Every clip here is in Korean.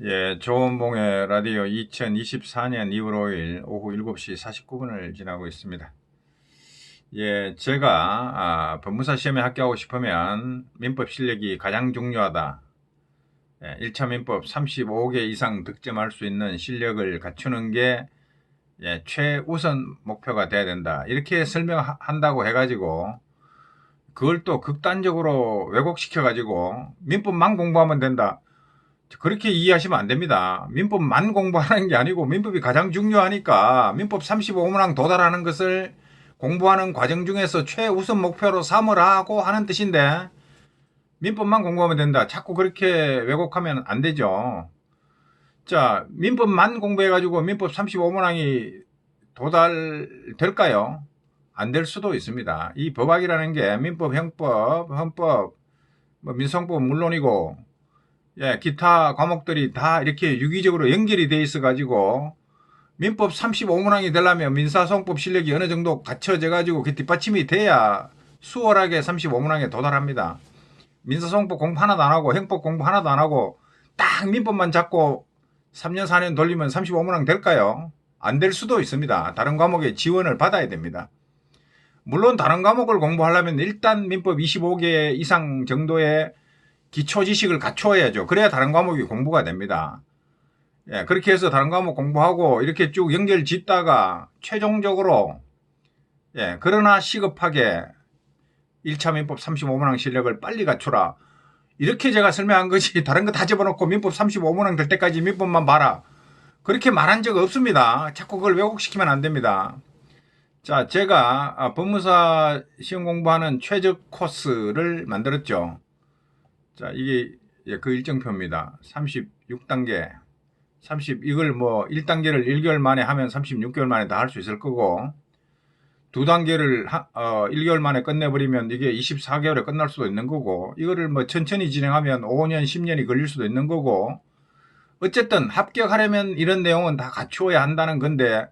예, 조원봉의 라디오 2024년 2월 5일 오후 7시 49분을 지나고 있습니다. 예, 제가 아, 법무사 시험에 합격하고 싶으면 민법 실력이 가장 중요하다. 예, 1차 민법 35개 이상 득점할 수 있는 실력을 갖추는 게 예, 최우선 목표가 돼야 된다. 이렇게 설명한다고 해가지고 그걸 또 극단적으로 왜곡시켜가지고 민법만 공부하면 된다. 그렇게 이해하시면 안 됩니다. 민법만 공부하는 게 아니고 민법이 가장 중요하니까 민법 35문항 도달하는 것을 공부하는 과정 중에서 최우선 목표로 삼으라고 하는 뜻인데 민법만 공부하면 된다. 자꾸 그렇게 왜곡하면 안 되죠. 자, 민법만 공부해가지고 민법 35문항이 도달될까요? 안 될 수도 있습니다. 이 법학이라는 게 민법, 형법, 헌법, 뭐 민성법 물론이고 예, 기타 과목들이 다 이렇게 유기적으로 연결이 돼 있어 가지고 민법 35문항이 되려면 민사소송법 실력이 어느 정도 갖춰져 가지고 그 뒷받침이 돼야 수월하게 35문항에 도달합니다. 민사소송법 공부 하나도 안 하고 형법 공부 하나도 안 하고 딱 민법만 잡고 3년 4년 돌리면 35문항 될까요? 안 될 수도 있습니다. 다른 과목에 지원을 받아야 됩니다. 물론 다른 과목을 공부하려면 일단 민법 25개 이상 정도의 기초 지식을 갖춰야죠. 그래야 다른 과목이 공부가 됩니다. 예, 그렇게 해서 다른 과목 공부하고 이렇게 쭉 연결 짓다가 최종적으로 예, 그러나 시급하게 1차 민법 35문항 실력을 빨리 갖추라. 이렇게 제가 설명한 것이 다른 거 다 집어넣고 민법 35문항 될 때까지 민법만 봐라. 그렇게 말한 적 없습니다. 자꾸 그걸 왜곡시키면 안 됩니다. 자, 제가 아, 법무사 시험 공부하는 최적 코스를 만들었죠. 자, 이게 예, 그 일정표입니다. 36단계. 30, 이걸 뭐 1단계를 1개월 만에 하면 36개월 만에 다 할 수 있을 거고, 두 단계를 하, 어, 1개월 만에 끝내버리면 이게 24개월에 끝날 수도 있는 거고, 이거를 뭐 천천히 진행하면 5년, 10년이 걸릴 수도 있는 거고, 어쨌든 합격하려면 이런 내용은 다 갖추어야 한다는 건데,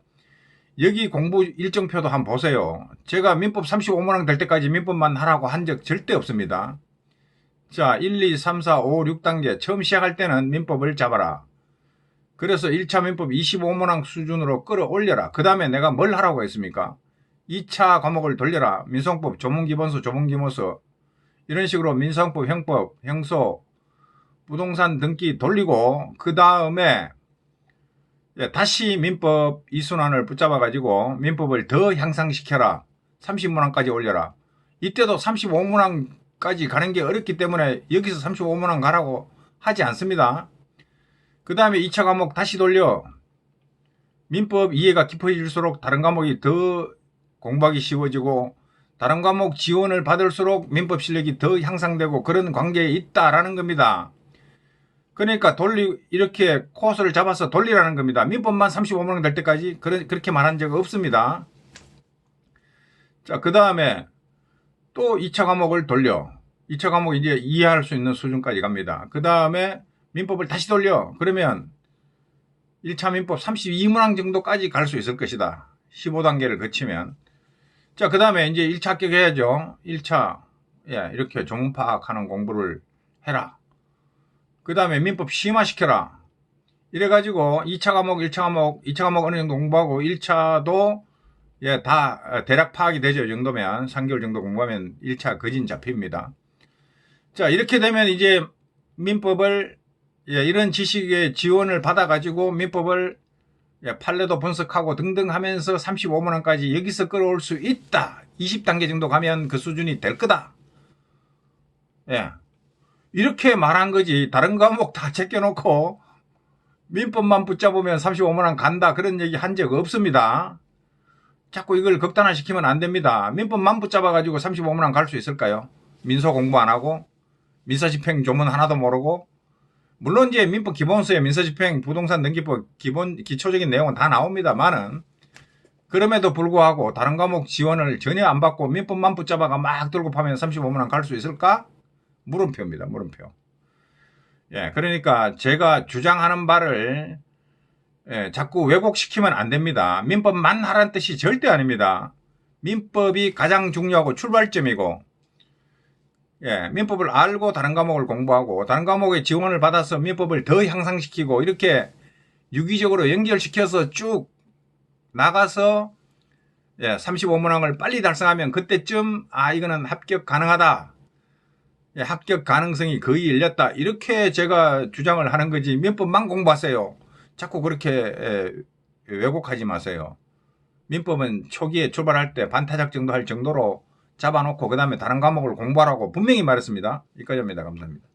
여기 공부 일정표도 한번 보세요. 제가 민법 35문항 될 때까지 민법만 하라고 한 적 절대 없습니다. 자, 1, 2, 3, 4, 5, 6단계. 처음 시작할 때는 민법을 잡아라. 그래서 1차 민법 25문항 수준으로 끌어올려라. 그 다음에 내가 뭘 하라고 했습니까? 2차 과목을 돌려라. 민성법, 조문기본서, 조문기모서. 이런 식으로 민성법, 형법, 형소, 부동산 등기 돌리고, 그 다음에 예, 다시 민법 이순환을 붙잡아 가지고 민법을 더 향상시켜라. 30문항까지 올려라. 이때도 35문항 까지 가는 게 어렵기 때문에 여기서 35만원 가라고 하지 않습니다. 그 다음에 2차 과목 다시 돌려 민법 이해가 깊어질수록 다른 과목이 더 공부하기 쉬워지고 다른 과목 지원을 받을수록 민법 실력이 더 향상되고 그런 관계에 있다라는 겁니다. 그러니까 돌리 이렇게 코스를 잡아서 돌리라는 겁니다. 민법만 35만 원 될 때까지 그렇게 말한 적 없습니다. 자, 그 다음에 또 2차 과목을 돌려. 2차 과목 이제 이해할 수 있는 수준까지 갑니다. 그 다음에 민법을 다시 돌려. 그러면 1차 민법 32문항 정도까지 갈 수 있을 것이다. 15단계를 거치면. 자, 그 다음에 이제 1차 합격해야죠. 1차. 예, 이렇게 조문 파악하는 공부를 해라. 그 다음에 민법 심화시켜라. 이래가지고 2차 과목, 1차 과목, 2차 과목 어느 정도 공부하고 1차도 예, 다 어, 대략 파악이 되죠. 이 정도면 3개월 정도 공부하면 1차 거진 잡힙니다. 자, 이렇게 되면 이제 민법을 예, 이런 지식의 지원을 받아 가지고 민법을 예, 판례도 분석하고 등등 하면서 35만 원까지 여기서 끌어올 수 있다. 20단계 정도 가면 그 수준이 될 거다. 예. 이렇게 말한 거지. 다른 과목 다 제껴놓고 민법만 붙잡으면 35만 원 간다. 그런 얘기 한 적 없습니다. 자꾸 이걸 극단화시키면 안 됩니다. 민법만 붙잡아가지고 35문항 갈 수 있을까요? 민소 공부 안 하고 민사집행 조문 하나도 모르고 물론 이제 민법 기본서에 민사집행 부동산 등기법 기본 기초적인 내용은 다 나옵니다만은 그럼에도 불구하고 다른 과목 지원을 전혀 안 받고 민법만 붙잡아가 막 들고 파면 35문항 갈 수 있을까? 물음표입니다. 물음표. 예, 그러니까 제가 주장하는 바를 예, 자꾸 왜곡시키면 안 됩니다. 민법만 하라는 뜻이 절대 아닙니다. 민법이 가장 중요하고 출발점이고 예, 민법을 알고 다른 과목을 공부하고 다른 과목에 지원을 받아서 민법을 더 향상시키고 이렇게 유기적으로 연결시켜서 쭉 나가서 예, 35문항을 빨리 달성하면 그때쯤 아 이거는 합격 가능하다. 예, 합격 가능성이 거의 열렸다. 이렇게 제가 주장을 하는 거지 민법만 공부하세요. 자꾸 그렇게 예, 왜곡하지 마세요. 민법은 초기에 출발할 때 반타작 정도 할 정도로 잡아놓고 그 다음에 다른 과목을 공부하라고 분명히 말했습니다. 여기까지입니다. 감사합니다.